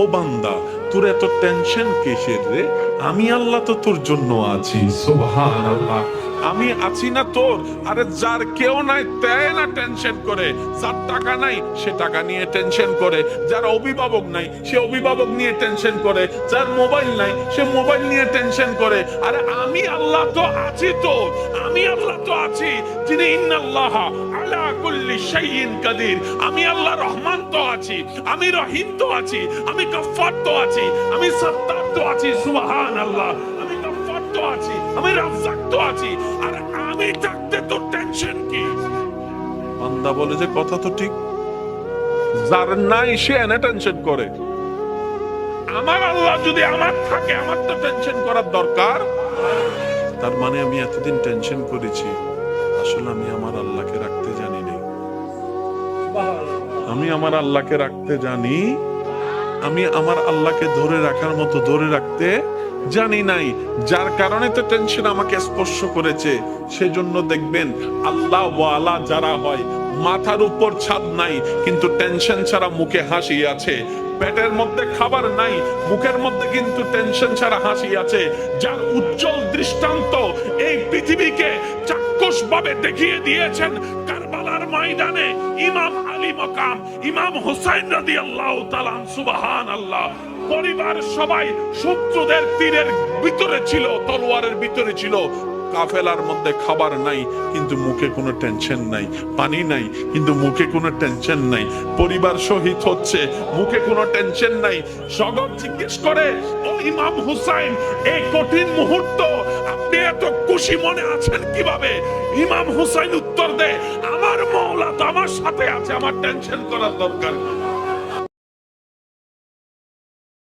ও বান্দা তোর এত টেনশন কিসের রে? আমি আল্লাহ তো তোর জন্য আছি। সুবহান আল্লাহ আমি আছি না তোর। আরে যার কেউ নাই তাই না টেনশন করে। যার টাকা নাই সে টাকা নিয়ে টেনশন করে। যার অভিভাবক নাই সে অভিভাবক নিয়ে টেনশন করে। যার মোবাইল নাই সে মোবাইল নিয়ে টেনশন করে। আরে আমি আল্লাহ তো আছি তো আমি আল্লাহ আছি যিনি ইন্নাল্লাহ আলা কুল্লি শাইইন কাদির। আমি আল্লাহ রহমান তো আছি, আমি রহিম তো আছি, আমি গফফার তো আছি, আমি সত্তার তো আছি সুবহান আল্লাহ আমি গফফার তো আছি, আমি রাজ্জাক তো আছি, আর আমি থাকতে তো টেনশন কি? বান্দা বলে যে কথা তো ঠিক। যার নাই, সে এনে টেনশন করে। আমার আল্লাহ যদি আমার থাকে, আমার তো টেনশন করার দরকার। তার মানে আমি এতদিন টেনশন করেছি। আসলে আমি আমার আল্লাহকে রাখতে জানি না। আমি আমার আল্লাহকে রাখতে জানি আমি আমার আল্লাহকে ধরে রাখার মতো ধরে রাখতে জানি নাই। যার কারণে তো টেনশন আমাকে স্পর্শ করেছে। সেজন্য দেখবেন আল্লাহ ওয়ালা যারা হয় মাথার উপর ছাদ নাই কিন্তু টেনশন ছাড়া মুখে হাসি আছে। পেটের মধ্যে খাবার নাই মুখের মধ্যে কিন্তু টেনশন ছাড়া হাসি আছে। যার উজ্জ্বল দৃষ্টান্ত এই পৃথিবীকে চাক্ষুষ ভাবে দেখিয়ে দিয়েছেন কারবালার ময়দানে ইমাম আলী মকাম, ইমাম হুসাইন রাদি আল্লাহ তালান সুবাহান আল্লাহ পরিবার সবাই শত্রুদের তীরের ভিতরে ছিল, তলোয়ারের ভিতরে ছিল। কাফেলার মধ্যে খাবার নাই, কিন্তু মুখে কোনো টেনশন নাই, পানি নাই, কিন্তু মুখে কোনো টেনশন নাই। পরিবার শহীদ হচ্ছে, মুখে কোনো টেনশন নাই। জগৎ জিজ্ঞেস করে, ও ইমাম হুসাইন, এই কঠিন মুহূর্ত খুশি মনে আছেন কীভাবে ইমাম হুসাইন উত্তর দেয়, আমার মৌলা তো আমার সাথে আছে, আমার টেনশন করার দরকার।